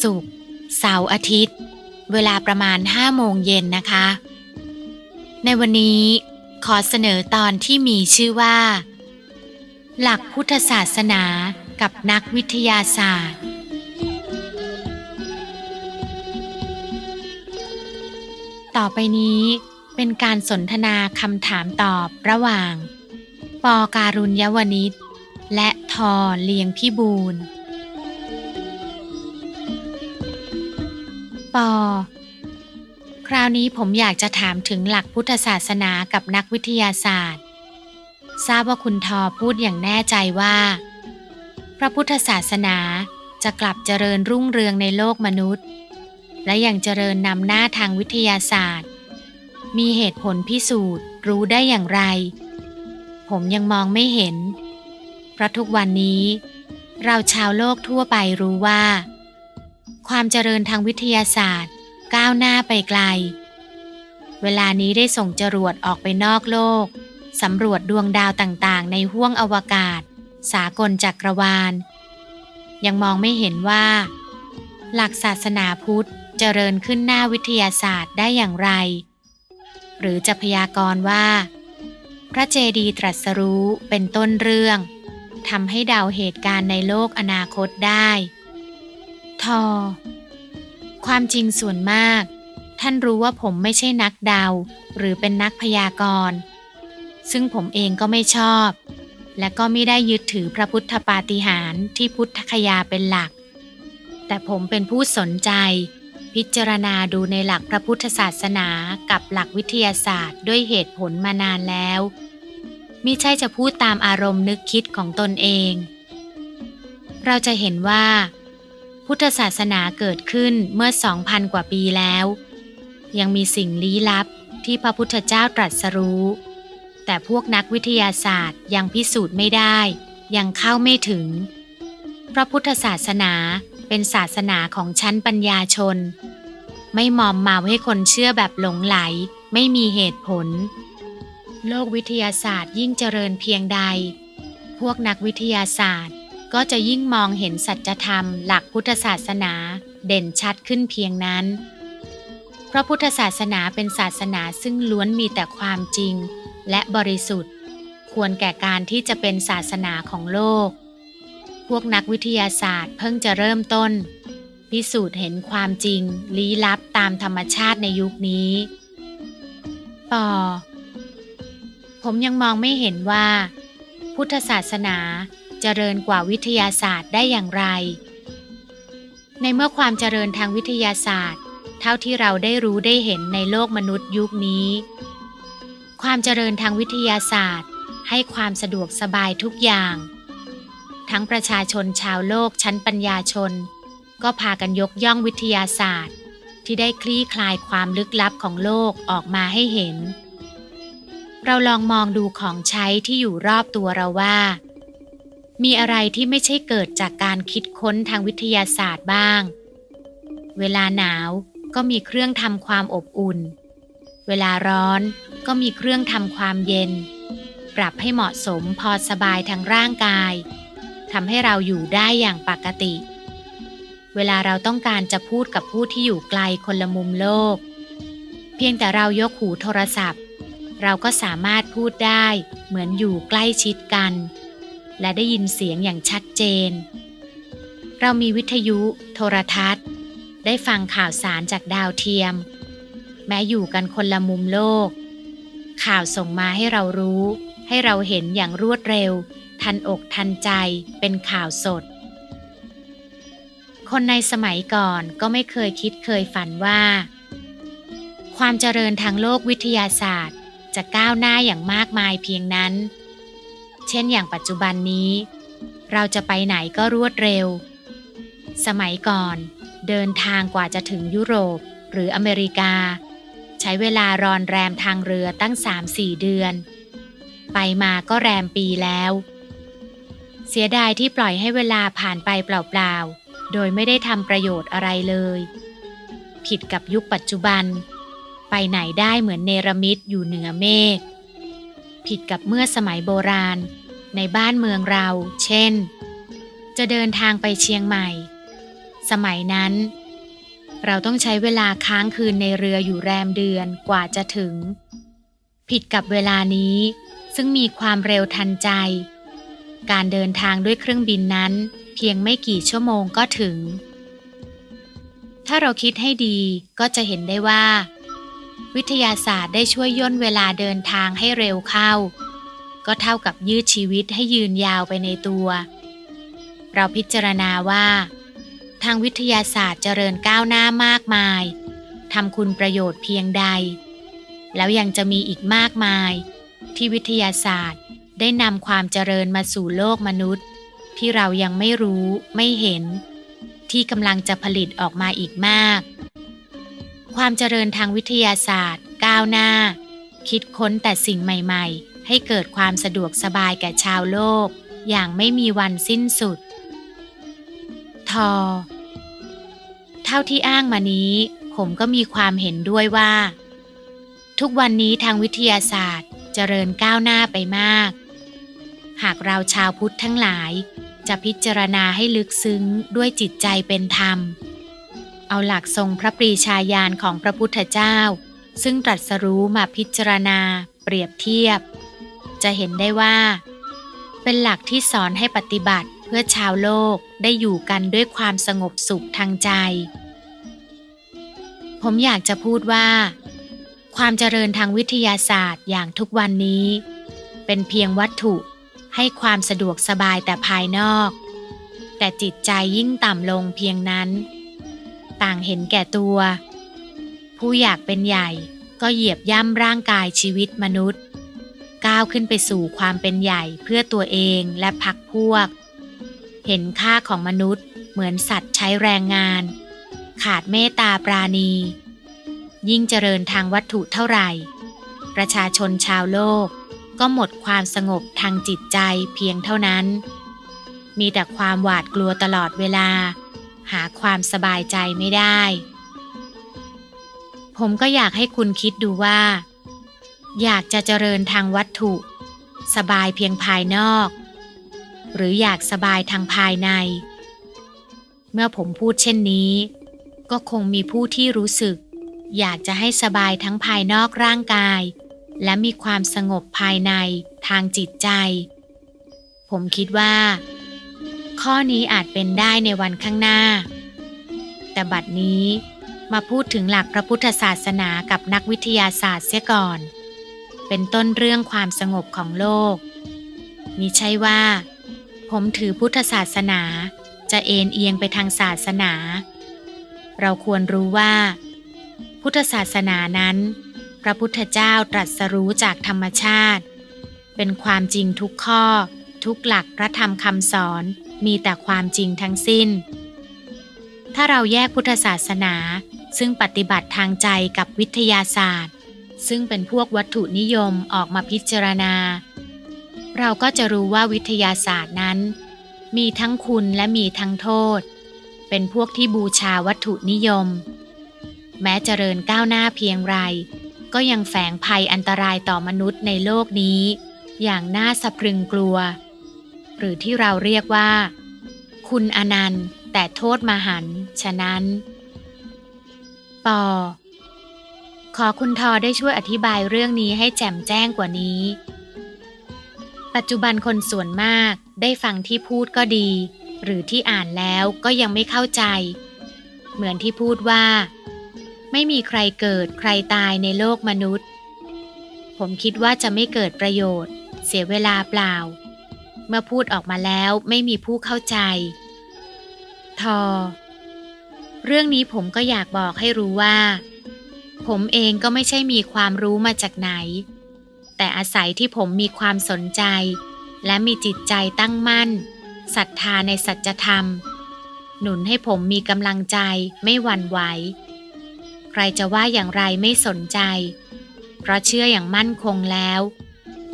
ศุกร์เสาร์อาทิตย์ เวลาประมาณ5โมงเย็นนะคะ ในวันนี้ขอเสนอตอนที่มีชื่อว่า หลักพุทธศาสนากับนักวิทยาศาสตร์ ต่อไปนี้เป็นการสนทนาคำถามตอบระหว่าง ปอการุญยวนิชและทอเลียงพิบูล ปอ คราวนี้ผมอยากจะถามถึงหลักพุทธศาสนากับนักวิทยาศาสตร์ ทราบว่าคุณทอพูดอย่างแน่ใจว่า พระพุทธศาสนาจะกลับเจริญรุ่งเรืองในโลกมนุษย์ และยังเจริญนำหน้าทางวิทยาศาสตร์ มีเหตุผลพิสูจน์รู้ได้อย่างไร ผมยังมองไม่เห็น เพราะทุกวันนี้ เราชาวโลกทั่วไปรู้ว่า ความเจริญทางวิทยาศาสตร์ ก้าวหน้าไปไกล เวลานี้ได้ส่งจรวดออกไปนอกโลก สำรวจดวงดาวต่างๆ ในห้วงอวกาศ สากลจักรวาล ยังมองไม่เห็นว่า หลักศาสนาพุทธเจริญขึ้นหน้าวิทยาศาสตร์ได้อย่างไร หรือจะพยากรณ์ว่า พระเจดีตรัสรู้เป็นต้นเรื่องทำให้เดาเหตุการณ์ในโลกอนาคตได้ ทอ ความจริงส่วนมาก ท่านรู้ว่าผมไม่ใช่นักดาวหรือเป็นนักพยากรณ์ ซึ่งผมเองก็ไม่ชอบ และก็ไม่ได้ยึดถือพระพุทธปาฏิหาริย์ที่พุทธคยาเป็นหลัก แต่ผมเป็นผู้สนใจ พิจารณาดูในหลักพระพุทธศาสนากับหลักวิทยาศาสตร์ด้วยเหตุผลมานานแล้วมิใช่จะพูดตามอารมณ์นึกคิดของตนเอง เราจะเห็นว่า พุทธศาสนาเกิดขึ้นเมื่อสองพันกว่าปีแล้ว ยังมีสิ่งลี้ลับที่พระพุทธเจ้าตรัสรู้ แต่พวกนักวิทยาศาสตร์ยังพิสูจน์ไม่ได้ ยังเข้าไม่ถึง พระพุทธศาสนาเป็นศาสนาของชั้นปัญญาชน ไม่มอมเมาให้คนเชื่อแบบหลงไหล ไม่มีเหตุผล โลกวิทยาศาสตร์ยิ่งเจริญเพียงใด พวกนักวิทยาศาสตร์ ก็จะยิ่งมองเห็นสัจธรรมหลักพุทธศาสนาเด่นชัดขึ้นเพียงนั้น เพราะพุทธศาสนาเป็นศาสนาซึ่งล้วนมีแต่ความจริงและบริสุทธิ์ ควรแก่การที่จะเป็นศาสนาของโลก พวกนักวิทยาศาสตร์เพิ่งจะเริ่มต้น พิสูจน์เห็นความจริง ลี้ลับตามธรรมชาติในยุคนี้ปอผมยังมองไม่เห็นว่า พุทธศาสนา เจริญกว่าวิทยาศาสตร์ได้อย่างไร ในเมื่อความเจริญทางวิทยาศาสตร์ เท่าที่เราได้รู้ได้เห็นในโลกมนุษย์ยุคนี้ ความเจริญทางวิทยาศาสตร์ ให้ความสะดวกสบายทุกอย่าง ทั้งประชาชนชาวโลกชั้นปัญญาชน ก็พากันยกย่องวิทยาศาสตร์ ที่ได้คลี่คลายความลึกลับของโลกออกมาให้เห็นเราลองมองดูของใช้ที่อยู่รอบตัวเราว่า มีอะไรที่ไม่ใช่เกิดจากการคิดค้นทางวิทยาศาสตร์บ้าง เวลาหนาวก็มีเครื่องทำความอบอุ่น เวลาร้อนก็มีเครื่องทำความเย็น ปรับให้เหมาะสมพอสบายทางร่างกายทำให้เราอยู่ได้อย่างปกติ เวลาเราต้องการจะพูดกับผู้ที่อยู่ไกลคนละมุมโลก เพียงแต่เรายกหูโทรศัพท์ เราก็สามารถพูดได้เหมือนอยู่ใกล้ชิดกัน และได้ยินเสียงอย่างชัดเจน เรามีวิทยุ โทรทัศน์ ได้ฟังข่าวสารจากดาวเทียม แม้อยู่กันคนละมุมโลก ข่าวส่งมาให้เรารู้ ให้เราเห็นอย่างรวดเร็ว ทันอกทันใจเป็นข่าวสด คนในสมัยก่อนก็ไม่เคยคิดเคยฝันว่า ความเจริญทางโลกวิทยาศาสตร์จะก้าวหน้าอย่างมากมายเพียงนั้น เช่นอย่างปัจจุบันนี้ เราจะไปไหนก็รวดเร็ว สมัยก่อน เดินทางกว่าจะถึงยุโรปหรืออเมริกา ใช้เวลารอนแรมทางเรือตั้ง 3-4 เดือน ไปมาก็แรมปีแล้ว เสียดายที่ปล่อยให้เวลาผ่านไปเปล่าๆ โดยไม่ได้ทำประโยชน์อะไรเลย ผิดกับยุคปัจจุบัน ไปไหนได้เหมือนเนรมิตอยู่เหนือเมฆ ผิดกับเมื่อสมัยโบราณ ในบ้านเมืองเรา เช่น จะเดินทางไปเชียงใหม่ สมัยนั้น เราต้องใช้เวลาค้างคืนในเรืออยู่แรมเดือนกว่าจะถึง ผิดกับเวลานี้ซึ่งมีความเร็วทันใจ การเดินทางด้วยเครื่องบินนั้น เพียงไม่กี่ชั่วโมงก็ถึง ถ้าเราคิดให้ดีก็จะเห็นได้ว่า วิทยาศาสตร์ได้ช่วยย่นเวลาเดินทางให้เร็วเข้า ก็เท่ากับยืดชีวิตให้ยืนยาวไปในตัว เราพิจารณาว่า ทางวิทยาศาสตร์เจริญก้าวหน้ามากมายทำคุณประโยชน์เพียงใด แล้วยังจะมีอีกมากมาย ที่วิทยาศาสตร์ได้นำความเจริญมาสู่โลกมนุษย์ ที่เรายังไม่รู้ไม่เห็น ที่กำลังจะผลิตออกมาอีกมาก ความเจริญทางวิทยาศาสตร์ ก้าวหน้า คิดค้นแต่สิ่งใหม่ๆ ให้เกิดความสะดวกสบายแก่ชาวโลก อย่างไม่มีวันสิ้นสุด ทอ เท่าที่อ้างมานี้ ผมก็มีความเห็นด้วยว่า ทุกวันนี้ทางวิทยาศาสตร์ เจริญก้าวหน้าไปมาก หากเราชาวพุทธทั้งหลาย จะพิจารณาให้ลึกซึ้งด้วยจิตใจเป็นธรรม เอาหลักทรงพระปรีชาญาณของพระพุทธเจ้า ซึ่งตรัสรู้มาพิจารณา เปรียบเทียบ จะเห็นได้ว่า เป็นหลักที่สอนให้ปฏิบัติเพื่อชาวโลกได้อยู่กันด้วยความสงบสุขทางใจ ผมอยากจะพูดว่า ความเจริญทางวิทยาศาสตร์อย่างทุกวันนี้ เป็นเพียงวัตถุให้ความสะดวกสบายแต่ภายนอก แต่จิตใจยิ่งต่ำลงเพียงนั้น ต่างเห็นแก่ตัว ผู้อยากเป็นใหญ่ก็เหยียบย่ำร่างกายชีวิตมนุษย์ ก้าวขึ้นไปสู่ความเป็นใหญ่เพื่อตัวเองและพักพวก เห็นค่าของมนุษย์เหมือนสัตว์ใช้แรงงาน ขาดเมตตาปราณี ยิ่งเจริญทางวัตถุเท่าไหร่ ประชาชนชาวโลกก็หมดความสงบทางจิตใจเพียงเท่านั้น มีแต่ความหวาดกลัวตลอดเวลา หาความสบายใจไม่ได้ ผมก็อยากให้คุณคิดดูว่า อยากจะเจริญทางวัตถุ สบายเพียงภายนอก หรืออยากสบายทางภายใน เมื่อผมพูดเช่นนี้ ก็คงมีผู้ที่รู้สึก อยากจะให้สบายทั้งภายนอกร่างกาย และมีความสงบภายในทางจิตใจ ผมคิดว่า ข้อนี้อาจเป็นได้ในวันข้างหน้า แต่บัดนี้มาพูดถึงหลักพระพุทธศาสนากับนักวิทยาศาสตร์เสียก่อน เป็นต้นเรื่องความสงบของโลก มิใช่ว่า ผมถือพุทธศาสนาจะเอ็นเอียงไปทางศาสนา เราควรรู้ว่า พุทธศาสนานั้น พระพุทธเจ้าตรัสรู้จากธรรมชาติ เป็นความจริงทุกข้อ ทุกหลักพระธรรมคำสอน มีแต่ความจริงทั้งสิ้น ถ้าเราแยกพุทธศาสนา ซึ่งปฏิบัติทางใจกับวิทยาศาสตร์ ซึ่งเป็นพวกวัตถุนิยมออกมาพิจารณา เราก็จะรู้ว่าวิทยาศาสตร์นั้น มีทั้งคุณและมีทั้งโทษ เป็นพวกที่บูชาวัตถุนิยม แม้เจริญก้าวหน้าเพียงไร ก็ยังแฝงภัยอันตรายต่อมนุษย์ในโลกนี้ อย่างน่าสะพรึงกลัว หรือที่เราเรียกว่า คุณอนันต์ แต่โทษมหันฉะนั้น ปอ ขอคุณทอได้ช่วยอธิบายเรื่องนี้ให้แจ่มแจ้งกว่านี้ ปัจจุบันคนส่วนมากได้ฟังที่พูดก็ดี หรือที่อ่านแล้วก็ยังไม่เข้าใจ เหมือนที่พูดว่า ไม่มีใครเกิดใครตายในโลกมนุษย์ ผมคิดว่าจะไม่เกิดประโยชน์ เสียเวลาเปล่า มื่อพูดออกมาแล้วไม่มีผู้เข้าใจ ทอ เรื่องนี้ผมก็อยากบอกให้รู้ว่า ผมเองก็ไม่ใช่มีความรู้มาจากไหน แต่อาศัยที่ผมมีความสนใจ และมีจิตใจตั้งมั่นศรัทธาในสัจธรรมมหนุนให้ผมมีกำลังใจไม่หวั่นไหว ใครจะว่าอย่างไรไม่สนใจ เพราะเชื่ออย่างมั่นคงแล้ว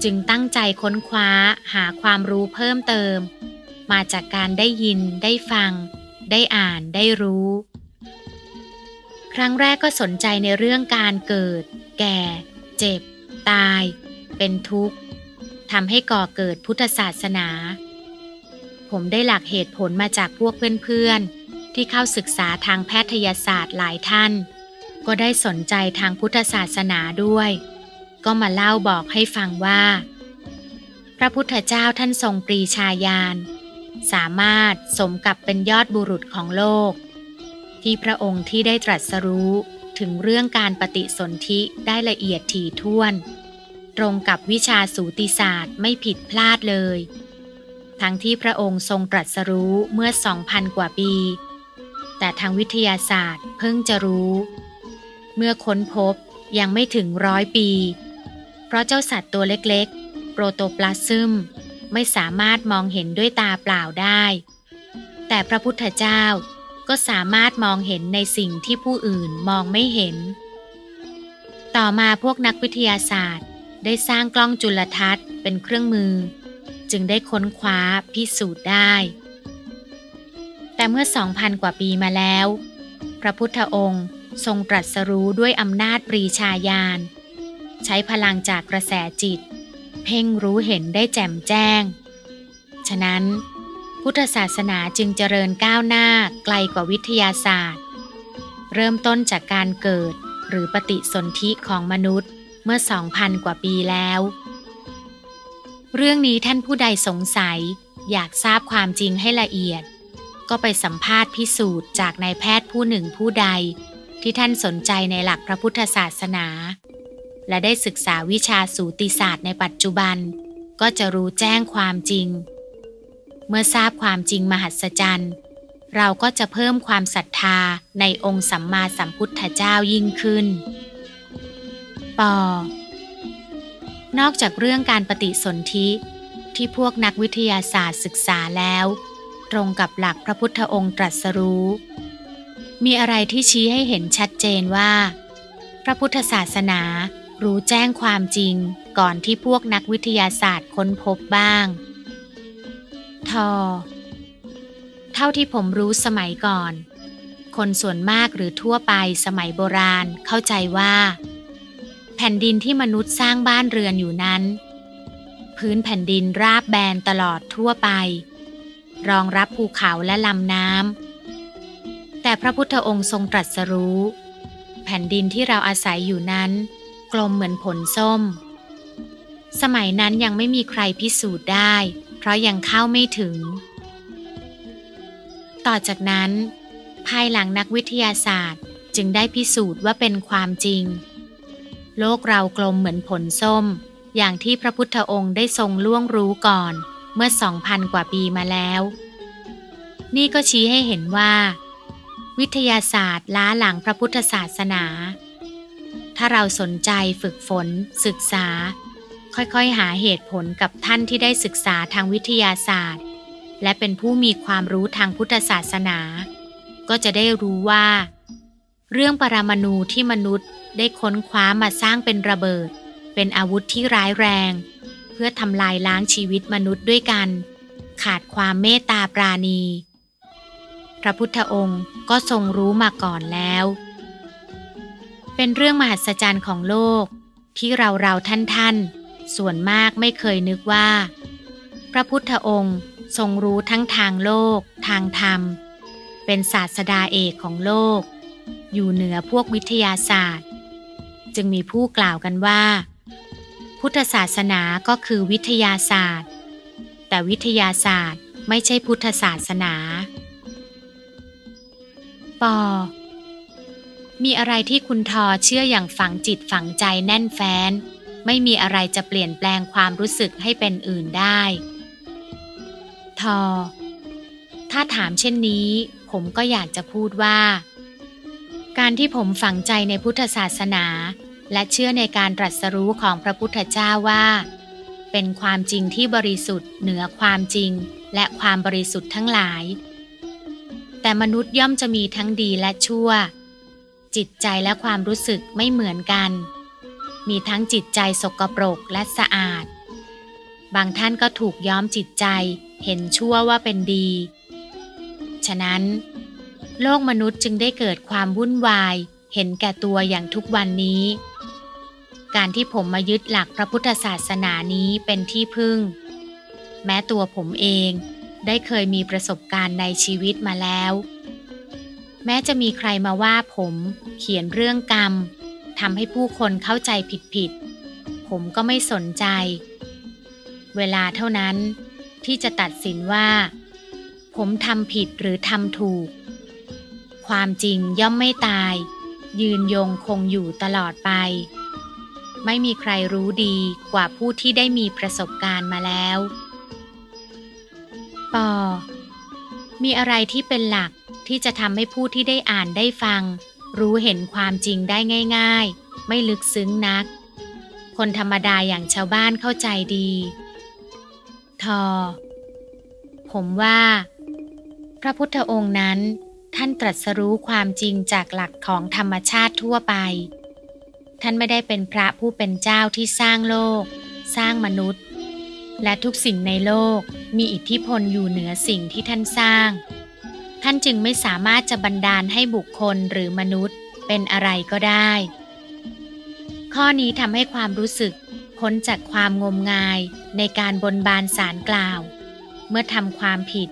จึงตั้งใจค้นคว้าหาความรู้เพิ่มเติม มาจากการได้ยินได้ฟัง ได้อ่านได้รู้ ครั้งแรกก็สนใจในเรื่องการเกิด แก่ เจ็บ ตาย เป็นทุกข์ทำให้ก่อเกิดพุทธศาสนา ผมได้หลักเหตุผลมาจากพวกเพื่อนๆ ที่เข้าศึกษาทางแพทยศาสตร์หลายท่าน ก็ได้สนใจทางพุทธศาสนาด้วย ก็มาเล่าบอกให้ฟังว่า พระพุทธเจ้าท่านทรงปรีชาญาณสามารถสมกับเป็นยอดบุรุษของโลก ที่พระองค์ที่ได้ตรัสรู้ถึงเรื่องการปฏิสนธิได้ละเอียดถี่ถ้วน ตรงกับวิชาสูติศาสตร์ไม่ผิดพลาดเลย ทั้งที่พระองค์ทรงตรัสรู้เมื่อ 2,000 กว่าปี แต่ทางวิทยาศาสตร์เพิ่งจะรู้ เมื่อค้นพบยังไม่ถึงร้อยปี เพราะเจ้าสัตว์ตัวเล็กๆ โปรโตปลาซึมไม่สามารถมองเห็นด้วยตาเปล่าได้ แต่พระพุทธเจ้าก็สามารถมองเห็นในสิ่งที่ผู้อื่นมองไม่เห็น ต่อมาพวกนักวิทยาศาสตร์ได้สร้างกล้องจุลทรรศน์เป็นเครื่องมือ จึงได้ค้นคว้าพิสูจน์ได้ แต่เมื่อ 2,000 กว่าปีมาแล้ว พระพุทธองค์ทรงตรัสรู้ด้วยอำนาจปรีชาญาณ ใช้พลังจากกระแสจิต เพ่งรู้เห็นได้แจ่มแจ้ง ฉะนั้น พุทธศาสนาจึงเจริญก้าวหน้าไกลกว่าวิทยาศาสตร์ เริ่มต้นจากการเกิดหรือปฏิสนธิของมนุษย์เมื่อ 2,000 กว่าปีแล้ว เรื่องนี้ท่านผู้ใดสงสัยอยากทราบความจริงให้ละเอียด ก็ไปสัมภาษณ์พิสูจน์จากนายแพทย์ผู้หนึ่งผู้ใด ที่ท่านสนใจในหลักพระพุทธศาสนา และได้ศึกษาวิชาสูติศาสตร์ในปัจจุบัน ก็จะรู้แจ้งความจริง เมื่อทราบความจริงมหัศจรรย์ เราก็จะเพิ่มความศรัทธาในองค์สัมมาสัมพุทธเจ้ายิ่งขึ้น ปอนอกจากเรื่องการปฏิสนธิที่พวกนักวิทยาศาสตร์ศึกษาแล้ว ตรงกับหลักพระพุทธองค์ตรัสรู้ มีอะไรที่ชี้ให้เห็นชัดเจนว่า พระพุทธศาสนา รู้แจ้งความจริงก่อนที่พวกนักวิทยาศาสตร์ค้นพบบ้าง ทอ เท่าที่ผมรู้สมัยก่อน คนส่วนมากหรือทั่วไปสมัยโบราณเข้าใจว่า แผ่นดินที่มนุษย์สร้างบ้านเรือนอยู่นั้น พื้นแผ่นดินราบแบนตลอดทั่วไป รองรับภูเขาและลำน้ำแต่พระพุทธองค์ทรงตรัสรู้ แผ่นดินที่เราอาศัยอยู่นั้น กลมเหมือนผลส้ม สมัยนั้นยังไม่มีใครพิสูจน์ได้ เพราะยังเข้าไม่ถึง ต่อจากนั้น ภายหลังนักวิทยาศาสตร์จึงได้พิสูจน์ว่าเป็นความจริง โลกเรากลมเหมือนผลส้ม อย่างที่พระพุทธองค์ได้ทรงล่วงรู้ก่อนเมื่อสองพันกว่าปีมาแล้ว นี่ก็ชี้ให้เห็นว่า วิทยาศาสตร์ล้าหลังพระพุทธศาสนา ถ้าเราสนใจฝึกฝน ศึกษา ค่อยๆหาเหตุผลกับท่านที่ได้ศึกษาทางวิทยาศาสตร์ และเป็นผู้มีความรู้ทางพุทธศาสนา ก็จะได้รู้ว่า เรื่องปรมาณูที่มนุษย์ได้ค้นคว้ามาสร้างเป็นระเบิด เป็นอาวุธที่ร้ายแรง เพื่อทำลายล้างชีวิตมนุษย์ด้วยกัน ขาดความเมตตาปราณี พระพุทธองค์ก็ทรงรู้มาก่อนแล้ว เป็นเรื่องมหัศจรรย์ของโลก ที่เราเราท่านท่านส่วนมากไม่เคยนึกว่า พระพุทธองค์ทรงรู้ทั้งทางโลก ทางธรรม เป็นศาสดาเอกของโลก อยู่เหนือพวกวิทยาศาสตร์ จึงมีผู้กล่าวกันว่า พุทธศาสนาก็คือวิทยาศาสตร์ แต่วิทยาศาสตร์ไม่ใช่พุทธศาสนาปอ มีอะไรที่คุณทอเชื่ออย่างฝังจิตฝังใจแน่นแฟ้น ไม่มีอะไรจะเปลี่ยนแปลงความรู้สึกให้เป็นอื่นได้ ทอ ถ้าถามเช่นนี้ ผมก็อยากจะพูดว่า การที่ผมฝังใจในพุทธศาสนา และเชื่อในการตรัสรู้ของพระพุทธเจ้าว่า เป็นความจริงที่บริสุทธิ์เหนือความจริงและความบริสุทธิ์ทั้งหลาย แต่มนุษย์ย่อมจะมีทั้งดีและชั่ว จิตใจและความรู้สึกไม่เหมือนกัน มีทั้งจิตใจสกปรกและสะอาด บางท่านก็ถูกย้อมจิตใจเห็นชั่วว่าเป็นดี ฉะนั้น โลกมนุษย์จึงได้เกิดความวุ่นวาย เห็นแก่ตัวอย่างทุกวันนี้ การที่ผมมายึดหลักพระพุทธศาสนานี้เป็นที่พึ่ง แม้ตัวผมเองได้เคยมีประสบการณ์ในชีวิตมาแล้ว แม้จะมีใครมาว่าผม เขียนเรื่องกรรมทำให้ผู้คนเข้าใจผิดๆ ผมก็ไม่สนใจ เวลาเท่านั้นที่จะตัดสินว่า ผมทำผิดหรือทำถูก ความจริงย่อมไม่ตาย ยืนยงคงอยู่ตลอดไป ไม่มีใครรู้ดีกว่าผู้ที่ได้มีประสบการณ์มาแล้ว ปอ มีอะไรที่เป็นหลัก ที่จะทำให้ผู้ที่ได้อ่านได้ฟัง รู้เห็นความจริงได้ง่าย ๆ ไม่ลึกซึ้งนัก คนธรรมดาอย่างชาวบ้านเข้าใจดี ทอ ผมว่า พระพุทธองค์นั้น ท่านตรัสรู้ความจริงจากหลักของธรรมชาติทั่วไป ท่านไม่ได้เป็นพระผู้เป็นเจ้าที่สร้างโลก สร้างมนุษย์ และทุกสิ่งในโลกมีอิทธิพลอยู่เหนือสิ่งที่ท่านสร้าง ท่านจึงไม่สามารถจะบันดาลให้บุคคลหรือมนุษย์เป็นอะไรก็ได้ ข้อนี้ทำให้ความรู้สึกพ้นจากความงมงายในการบนบานสารกล่าว เมื่อทำความผิด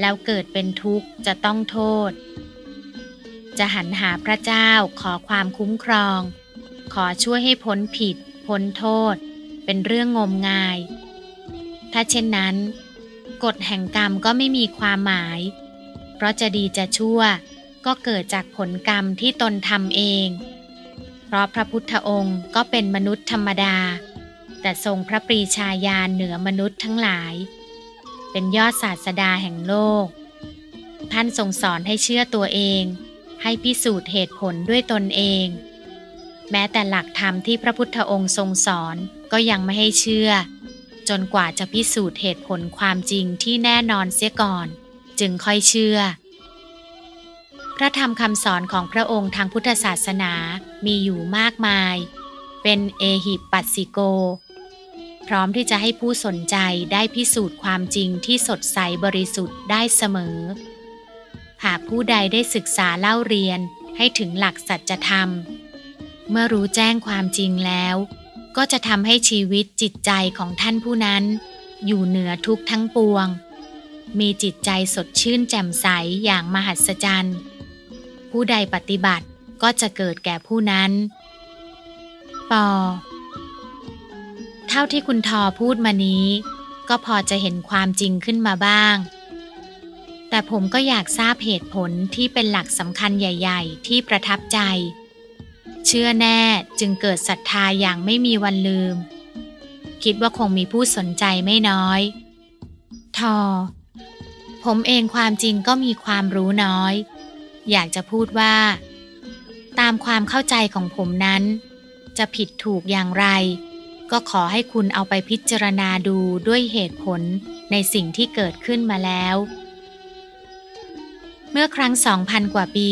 แล้วเกิดเป็นทุกข์จะต้องโทษ จะหันหาพระเจ้าขอความคุ้มครอง ขอช่วยให้พ้นผิด พ้นโทษ เป็นเรื่องงมงาย ถ้าเช่นนั้น กฎแห่งกรรมก็ไม่มีความหมาย เพราะจะดีจะชั่ว ก็เกิดจากผลกรรมที่ตนทำเอง เพราะพระพุทธองค์ก็เป็นมนุษย์ธรรมดา แต่ทรงพระปรีชาญาณเหนือมนุษย์ทั้งหลาย เป็นยอดศาสดาแห่งโลก ท่านทรงสอนให้เชื่อตัวเอง ให้พิสูจน์เหตุผลด้วยตนเอง แม้แต่หลักธรรมที่พระพุทธองค์ทรงสอนก็ยังไม่ให้เชื่อจนกว่าจะพิสูจน์เหตุผลความจริงที่แน่นอนเสียก่อน จึงค่อยเชื่อ พระธรรมคำสอนของพระองค์ทางพุทธศาสนามีอยู่มากมาย เป็นเอหิปัสสิโก พร้อมที่จะให้ผู้สนใจได้พิสูจน์ความจริงที่สดใสบริสุทธิ์ได้เสมอ หากผู้ใดได้ศึกษาเล่าเรียนให้ถึงหลักสัจธรรม เมื่อรู้แจ้งความจริงแล้ว ก็จะทำให้ชีวิตจิตใจของท่านผู้นั้น อยู่เหนือทุกทั้งปวง มีจิตใจสดชื่นแจ่มใสอย่างมหัศจรรย์ ผู้ใดปฏิบัติก็จะเกิดแก่ผู้นั้น ปอ เท่าที่คุณทอพูดมานี้ ก็พอจะเห็นความจริงขึ้นมาบ้าง แต่ผมก็อยากทราบเหตุผลที่เป็นหลักสำคัญใหญ่ ๆ ที่ประทับใจ เชื่อแน่จึงเกิดศรัทธาอย่างไม่มีวันลืม คิดว่าคงมีผู้สนใจไม่น้อย ทอ ผมเองความจริงก็มีความรู้น้อย อยากจะพูดว่า ตามความเข้าใจของผมนั้น จะผิดถูกอย่างไร ก็ขอให้คุณเอาไปพิจารณาดูด้วยเหตุผลในสิ่งที่เกิดขึ้นมาแล้ว เมื่อครั้งสองพันกว่าปี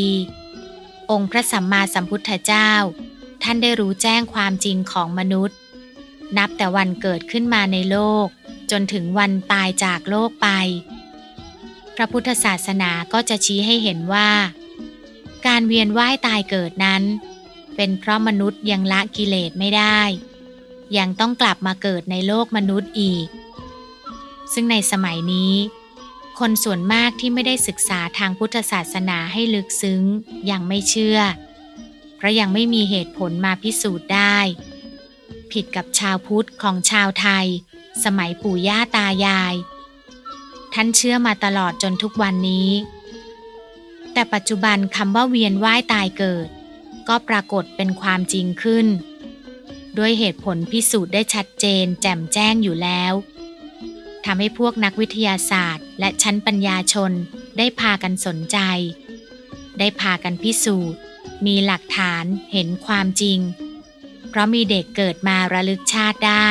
องค์พระสัมมาสัมพุทธเจ้า ท่านได้รู้แจ้งความจริงของมนุษย์ นับแต่วันเกิดขึ้นมาในโลก จนถึงวันตายจากโลกไป พระพุทธศาสนาก็จะชี้ให้เห็นว่า การเวียนว่ายตายเกิดนั้น เป็นเพราะมนุษย์ยังละกิเลสไม่ได้ ยังต้องกลับมาเกิดในโลกมนุษย์อีก ซึ่งในสมัยนี้ คนส่วนมากที่ไม่ได้ศึกษาทางพุทธศาสนาให้ลึกซึ้งยังไม่เชื่อ เพราะยังไม่มีเหตุผลมาพิสูจน์ได้ ผิดกับชาวพุทธของชาวไทย สมัยปู่ย่าตายาย ท่านเชื่อมาตลอดจนทุกวันนี้ แต่ปัจจุบันคำว่าเวียนว่ายตายเกิด ก็ปรากฏเป็นความจริงขึ้น ด้วยเหตุผลพิสูจน์ได้ชัดเจนแจ่มแจ้งอยู่แล้วทำให้พวกนักวิทยาศาสตร์ และชั้นปัญญาชนได้พากันสนใจ ได้พากันพิสูจน์ มีหลักฐานเห็นความจริง เพราะมีเด็กเกิดมาระลึกชาติได้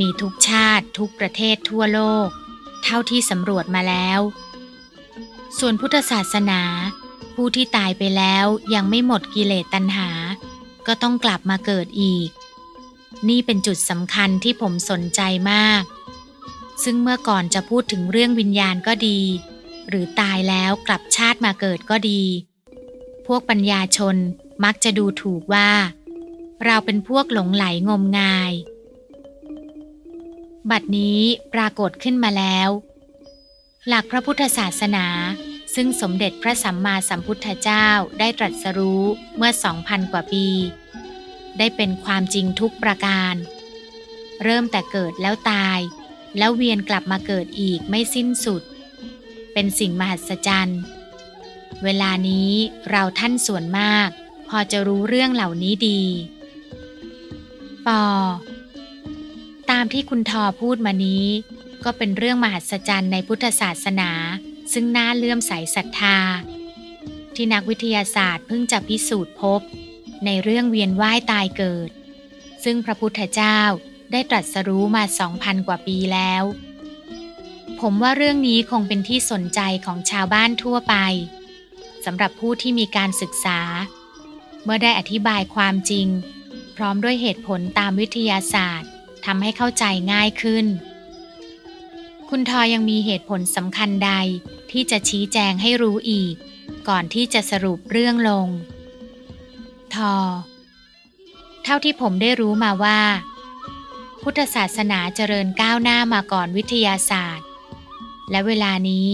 มีทุกชาติทุกประเทศทั่วโลก เท่าที่สำรวจมาแล้ว ส่วนพุทธศาสนา ผู้ที่ตายไปแล้วยังไม่หมดกิเลสตัณหา ก็ต้องกลับมาเกิดอีก นี่เป็นจุดสำคัญที่ผมสนใจมาก ซึ่งเมื่อก่อนจะพูดถึงเรื่องวิญญาณก็ดี หรือตายแล้วกลับชาติมาเกิดก็ดี พวกปัญญาชนมักจะดูถูกว่า เราเป็นพวกหลงไหลงมงาย บัดนี้ปรากฏขึ้นมาแล้ว หลักพระพุทธศาสนา ซึ่งสมเด็จพระสัมมาสัมพุทธเจ้าได้ตรัสรู้เมื่อสองพันกว่าปี ได้เป็นความจริงทุกประการ เริ่มแต่เกิดแล้วตาย แล้วเวียนกลับมาเกิดอีกไม่สิ้นสุด เป็นสิ่งมหัศจรรย์เวลานี้เราท่านส่วนมาก พอจะรู้เรื่องเหล่านี้ดีปอ ตามที่คุณทอพูดมานี้ ก็เป็นเรื่องมหัศจรรย์ในพุทธศาสนา ซึ่งน่าเลื่อมใสศรัทธา ที่นักวิทยาศาสตร์เพิ่งจะพิสูจน์พบ ในเรื่องเวียนว่ายตายเกิด ซึ่งพระพุทธเจ้าได้ตรัสรู้มาสองพันกว่าปีแล้ว ผมว่าเรื่องนี้คงเป็นที่สนใจของชาวบ้านทั่วไปสำหรับผู้ที่มีการศึกษา เมื่อได้อธิบายความจริง พร้อมด้วยเหตุผลตามวิทยาศาสตร์ ทำให้เข้าใจง่ายขึ้น คุณทอยังมีเหตุผลสำคัญใดที่จะชี้แจงให้รู้อีก ก่อนที่จะสรุปเรื่องลง ทอ เท่าที่ผมได้รู้มาว่า พุทธศาสนาเจริญก้าวหน้ามาก่อนวิทยาศาสตร์ และเวลานี้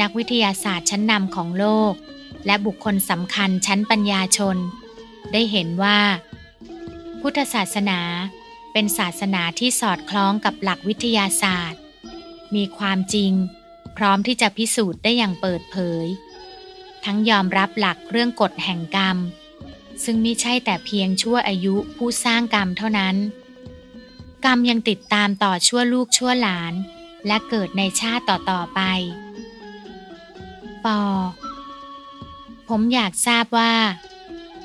นักวิทยาศาสตร์ชั้นนำของโลก และบุคคลสำคัญชั้นปัญญาชน ได้เห็นว่า พุทธศาสนา เป็นศาสนาที่สอดคล้องกับหลักวิทยาศาสตร์ มีความจริง พร้อมที่จะพิสูจน์ได้อย่างเปิดเผย ทั้งยอมรับหลักเรื่องกฎแห่งกรรม ซึ่งไม่ใช่แต่เพียงชั่วอายุผู้สร้างกรรมเท่านั้น กรรมยังติดตามต่อชั่วลูกชั่วหลาน และเกิดในชาติต่อๆไปปอผมอยากทราบว่า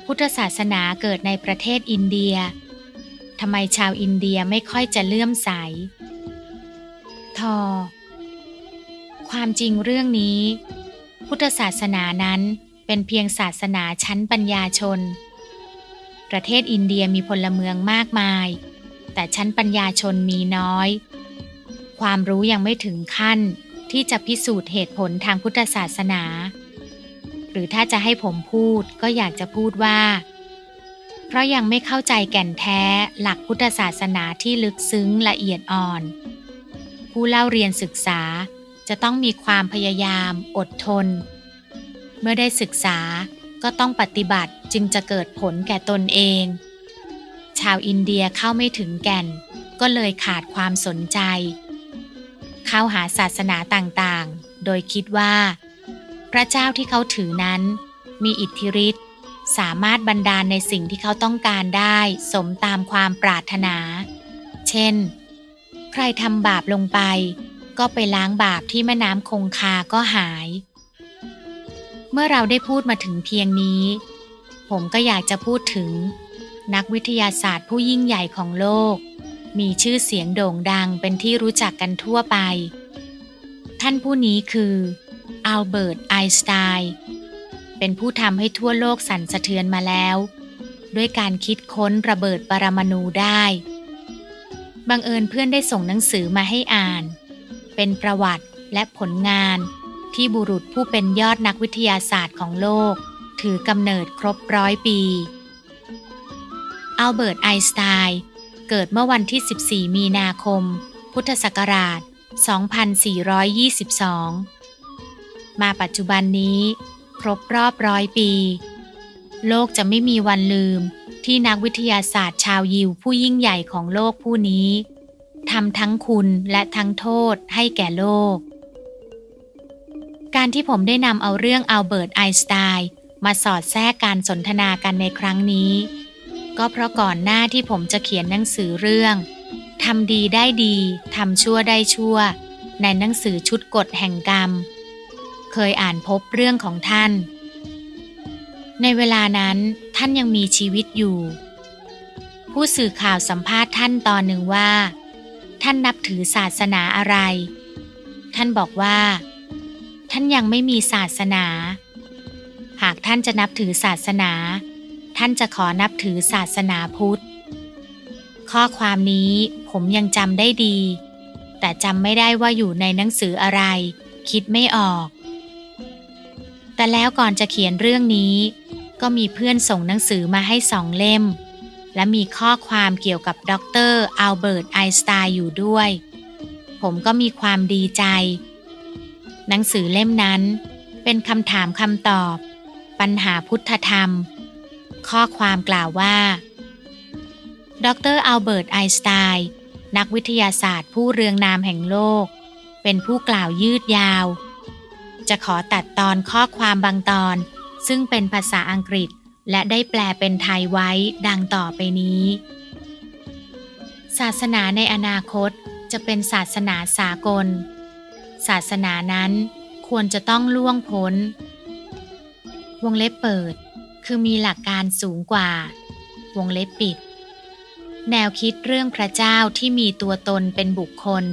พุทธศาสนาเกิดในประเทศอินเดีย ทำไมชาวอินเดียไม่ค่อยจะเลื่อมใส ทอ ความจริงเรื่องนี้ พุทธศาสนานั้นเป็นเพียงศาสนาชั้นปัญญาชน ประเทศอินเดียมีพลเมืองมากมาย แต่ชั้นปัญญาชนมีน้อย ความรู้ยังไม่ถึงขั้นที่จะพิสูจน์เหตุผลทางพุทธศาสนา หรือถ้าจะให้ผมพูดก็อยากจะพูดว่า เพราะยังไม่เข้าใจแก่นแท้หลักพุทธศาสนาที่ลึกซึ้งละเอียดอ่อน ผู้เล่าเรียนศึกษาจะต้องมีความพยายาม อดทน เมื่อได้ศึกษาก็ต้องปฏิบัติจึงจะเกิดผลแก่ตนเอง ชาวอินเดียเข้าไม่ถึงแก่น ก็เลยขาดความสนใจ เข้าหาศาสนาต่างๆ โดยคิดว่า พระเจ้าที่เขาถือนั้น มีอิทธิฤทธิ์ สามารถบันดาลในสิ่งที่เขาต้องการได้สมตามความปรารถนา เช่น ใครทำบาปลงไป ก็ไปล้างบาปที่แม่น้ำคงคาก็หาย เมื่อเราได้พูดมาถึงเพียงนี้ ผมก็อยากจะพูดถึง นักวิทยาศาสตร์ผู้ยิ่งใหญ่ของโลก มีชื่อเสียงโด่งดังเป็นที่รู้จักกันทั่วไป ท่านผู้นี้คืออัลเบิร์ตไอน์สไตน์ เป็นผู้ทำให้ทั่วโลกสั่นสะเทือนมาแล้ว ด้วยการคิดค้นระเบิดปรมาณูได้ บังเอิญเพื่อนได้ส่งหนังสือมาให้อ่าน เป็นประวัติและผลงานที่บุรุษผู้เป็นยอดนักวิทยาศาสตร์ของโลก ถือกำเนิดครบร้อยปีอัลเบิร์ตไอน์สไตน์เกิดเมื่อวันที่ 14 มีนาคม พุทธศักราช 2422 มาปัจจุบันนี้ รบรอบร้อยปี โลกจะไม่มีวันลืมที่นักวิทยาศาสตร์ชาวยิวผู้ยิ่งใหญ่ของโลกผู้นี้ทำทั้งคุณและทั้งโทษให้แก่โลก การที่ผมได้นำเอาเรื่องอัลเบิร์ตไอน์สไตน์มาสอดแทรกการสนทนากันในครั้งนี้ ก็เพราะก่อนหน้าที่ผมจะเขียนหนังสือเรื่องทำดีได้ดีทำชั่วได้ชั่ว ในหนังสือชุดกฎแห่งกรรม เคยอ่านพบเรื่องของท่าน ในเวลานั้นท่านยังมีชีวิตอยู่ ผู้สื่อข่าวสัมภาษณ์ท่านตอนหนึ่งว่า ท่านนับถือศาสนาอะไร ท่านบอกว่าท่ท่านยังไม่มีศาสนา หากท่านจะนับถือศาสนา ท่านจะขอนับถือศาสนาพุทธ ข้อความนี้ผมยังจำได้ดีแต่จำไม่ได้ว่าอยู่ในหนังสืออะไร คิดไม่ออก แต่แล้วก่อนจะเขียนเรื่องนี้ ก็มีเพื่อนส่งหนังสือมาให้สองเล่ม และมีข้อความเกี่ยวกับด็อกเตอร์อัลเบิร์ตไอน์สไตน์อยู่ด้วย ผมก็มีความดีใจ หนังสือเล่มนั้น เป็นคำถามคำตอบ ปัญหาพุทธธรรม ข้อความกล่าวว่า ดรอัลเบิร์ตไอน์สไตน์นักวิทยาศาสตร์ผู้เรืองนามแห่งโลก เป็นผู้กล่าวยืดยาว จะขอตัดตอนข้อความบางตอน ซึ่งเป็นภาษาอังกฤษ และได้แปลเป็นไทยไว้ดังต่อไปนี้ ศาสนาในอนาคตจะเป็นศาสนาสากล ศาสนานั้นควรจะต้องล่วงพ้น วงเล็บเปิด คือมีหลักการสูงกว่า วงเล็บปิด แนวคิดเรื่องพระเจ้าที่มีตัวตนเป็นบุคคล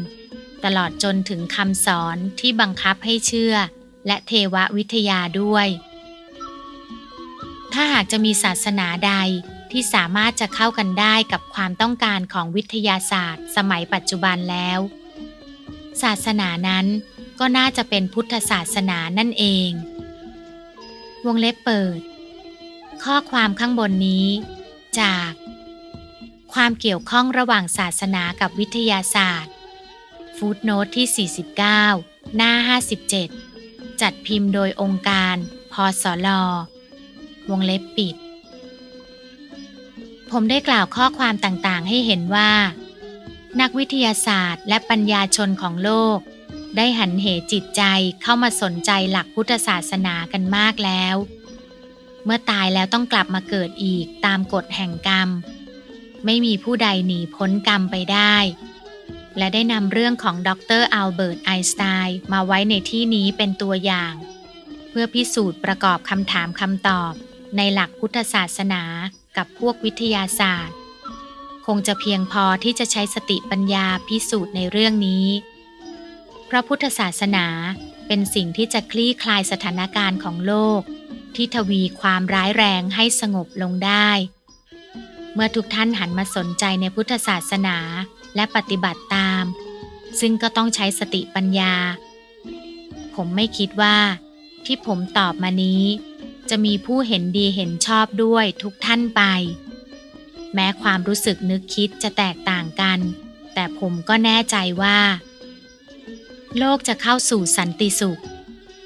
ตลอดจนถึงคำสอนที่บังคับให้เชื่อ และเทววิทยาด้วย ถ้าหากจะมีศาสนาใดที่สามารถจะเข้ากันได้กับความต้องการของวิทยาศาสตร์ สมัยปัจจุบันแล้ว ศาสนานั้นก็น่าจะเป็นพุทธศาสนานั่นเอง วงเล็บเปิด ข้อความข้างบนนี้ จาก ความเกี่ยวข้องระหว่างศาสนากับวิทยาศาสตร์ ฟูตโนตที่ 49 หน้า 57 จัดพิมพ์โดยองค์การพสลวงเล็บปิด ผมได้กล่าวข้อความต่างๆ ให้เห็นว่า นักวิทยาศาสตร์ และปัญญาชนของโลก ได้หันเหจิตใจเข้ามาสนใจหลักพุทธศาสนากันมากแล้ว เมื่อตายแล้วต้องกลับมาเกิดอีกตามกฎแห่งกรรม ไม่มีผู้ใดหนีพ้นกรรมไปได้ และได้นำเรื่องของดรอัลเบิร์ตไอน์สไตน์มาไว้ในที่นี้เป็นตัวอย่าง เพื่อพิสูจน์ประกอบคำถามคำตอบ ในหลักพุทธศาสนากับพวกวิทยาศาสตร์ คงจะเพียงพอที่จะใช้สติปัญญาพิสูจน์ในเรื่องนี้พระพุทธศาสนาเป็นสิ่งที่จะคลี่คลายสถานการณ์ของโลก ที่ทวีความร้ายแรงให้สงบลงได้ เมื่อทุกท่านหันมาสนใจในพุทธศาสนา และปฏิบัติตาม ซึ่งก็ต้องใช้สติปัญญา ผมไม่คิดว่าที่ผมตอบมานี้ จะมีผู้เห็นดีเห็นชอบด้วยทุกท่านไป แม้ความรู้สึกนึกคิดจะแตกต่างกัน แต่ผมก็แน่ใจว่า โลกจะเข้าสู่สันติสุข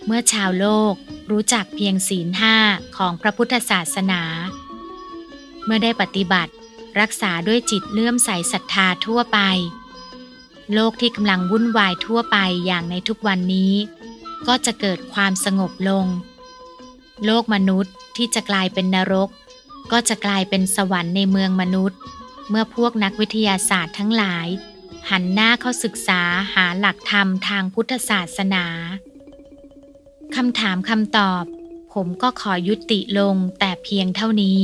เมื่อชาวโลกรู้จักเพียงศีลห้าของพระพุทธศาสนา เมื่อได้ปฏิบัติ รักษาด้วยจิตเลื่อมใสศรัทธาทั่วไป โลกที่กำลังวุ่นวายทั่วไปอย่างในทุกวันนี้ ก็จะเกิดความสงบลง โลกมนุษย์ที่จะกลายเป็นนรก ก็จะกลายเป็นสวรรค์ในเมืองมนุษย์ เมื่อพวกนักวิทยาศาสตร์ทั้งหลาย หันหน้าเข้าศึกษาหาหลักธรรมทางพุทธศาสนาคำถามคำตอบ ผมก็ขอยุติลงแต่เพียงเท่านี้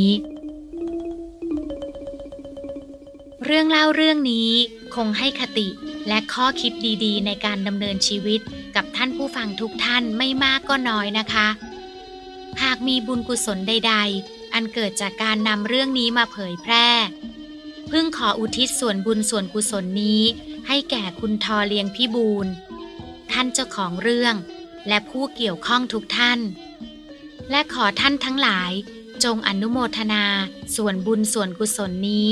เรื่องเล่าเรื่องนี้คงให้คติและข้อคิดดีๆ ในการดำเนินชีวิตกับท่านผู้ฟังทุกท่านไม่มากก็น้อยนะคะ หากมีบุญกุศลใด ๆ อันเกิดจากการนำเรื่องนี้มาเผยแพร่ พึ่งขออุทิศส่วนบุญส่วนกุศลนี้ ให้แก่คุณทอเลียงพี่บูลท่านเจ้าของเรื่อง และผู้เกี่ยวข้องทุกท่าน และขอท่านทั้งหลายจงอนุโมทนาส่วนบุญส่วนกุศลนี้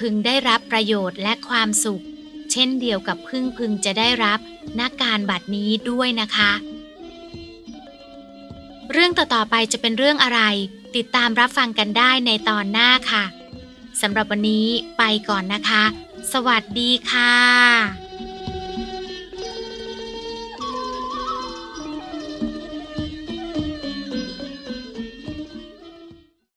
พึงได้รับประโยชน์และความสุข เช่นเดียวกับพึ่งพึงจะได้รับนาการบัดนี้ด้วยนะคะ เรื่องต่อๆไปจะเป็นเรื่องอะไร ติดตามรับฟังกันได้ในตอนหน้าค่ะสำหรับวันนี้ไปก่อนนะคะ สวัสดีค่ะ